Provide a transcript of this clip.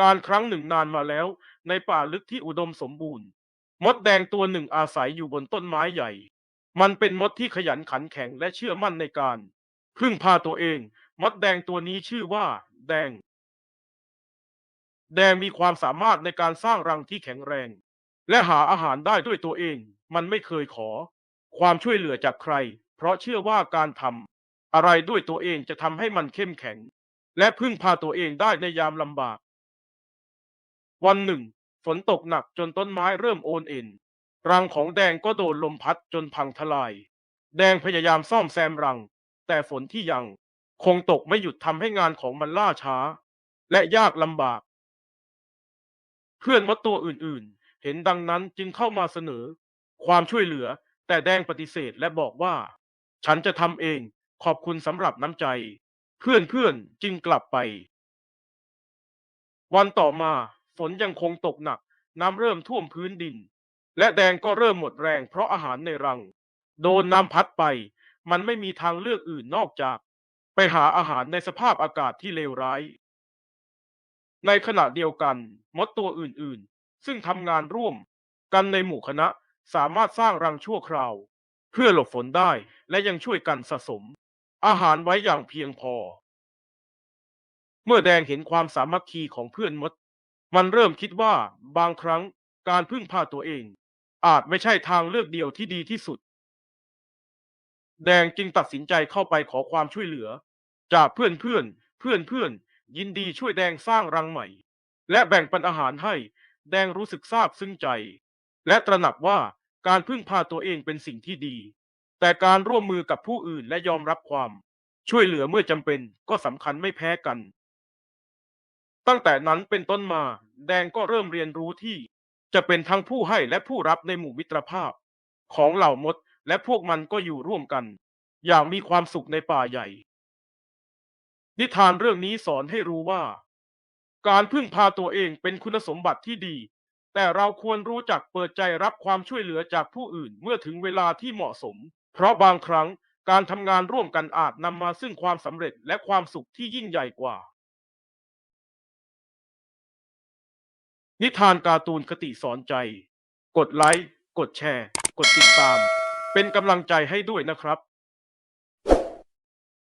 การครั้งหนึ่งนานมาแล้ว ในป่าลึกที่อุดมสมบูรณ์ มดแดงตัวหนึ่งอาศัยอยู่บนต้นไม้ใหญ่ มันเป็นมดที่ขยันขันแข็งและเชื่อมั่นในการพึ่งพาตัวเอง มดแดงตัวนี้ชื่อว่า แดง แดงมีความสามารถในการสร้างรังที่แข็งแรง และหาอาหารได้ด้วยตัวเอง มันไม่เคยขอ ความช่วยเหลือจากใคร เพราะเชื่อว่าการทำอะไรด้วยตัวเองจะทำให้มันเข้มแข็ง และพึ่งพาตัวเองได้ในยามลำบาก วันหนึ่ง ฝนตกหนักจนต้นไม้เริ่มโอนเอ็นรังของแดงก็โดนลมพัดจนพังทลาย แดงพยายามซ่อมแซมรัง แต่ฝนที่ยัง คงตกไม่หยุดทำให้งานของมันล่าช้า และยากลำบาก เพื่อนมดตัวอื่นๆ เห็นดังนั้นจึงเข้ามาเสนอ ความช่วยเหลือ แต่แดงปฏิเสธและบอกว่า ฉันจะทำเองขอบคุณสำหรับน้ำใจ เพื่อนๆจึงกลับไป วันต่อมา ฝนยังคงตกหนัก น้ำเริ่มท่วมพื้นดิน และแดงก็เริ่มหมดแรงเพราะอาหารในรัง โดนน้ำพัดไป มันไม่มีทางเลือกอื่นนอกจาก ไปหาอาหารในสภาพอากาศที่เลวร้าย ในขณะเดียวกัน มดตัวอื่นๆ ซึ่งทำงานร่วม กันในหมู่คณะสามารถสร้างรังชั่วคราว เพื่อหลบฝนได้และยังช่วยกันสะสม อาหารไว้อย่างเพียงพอ เมื่อแดงเห็นความสามัคคีของเพื่อนมด มันเริ่มคิดว่าบางครั้งการพึ่งพาตัวเอง อาจไม่ใช่ทางเลือกเดียวที่ดีที่สุด แดงจึงตัดสินใจเข้าไปขอความช่วยเหลือ จากเพื่อนเพื่อนเพื่อนเพื่อนยินดีช่วยแดงสร้างรังใหม่ และแบ่งปันอาหารให้แดงรู้สึกซาบซึ้งใจ และตระหนักว่าการพึ่งพาตัวเองเป็นสิ่งที่ดี แต่การร่วมมือกับผู้อื่นและยอมรับความ ช่วยเหลือเมื่อจำเป็นก็สำคัญไม่แพ้กัน ตั้งแต่นั้นเป็นต้นมา แดงก็เริ่มเรียนรู้ที่ จะเป็นทั้งผู้ให้และผู้รับในหมู่มิตรภาพ ของเหล่ามดและพวกมันก็อยู่ร่วมกัน อย่างมีความสุขในป่าใหญ่ นิทานเรื่องนี้สอนให้รู้ว่า การพึ่งพาตัวเองเป็นคุณสมบัติที่ดี แต่เราควรรู้จักเปิดใจรับความช่วยเหลือจากผู้อื่นเมื่อถึงเวลาที่เหมาะสม เพราะบางครั้งการทำงานร่วมกันอาจนำมาซึ่งความสำเร็จและความสุขที่ยิ่งใหญ่กว่า นิทานการ์ตูนคติสอนใจ กดไลค์ กดแชร์ กดติดตาม เป็นกำลังใจให้ด้วยนะครับ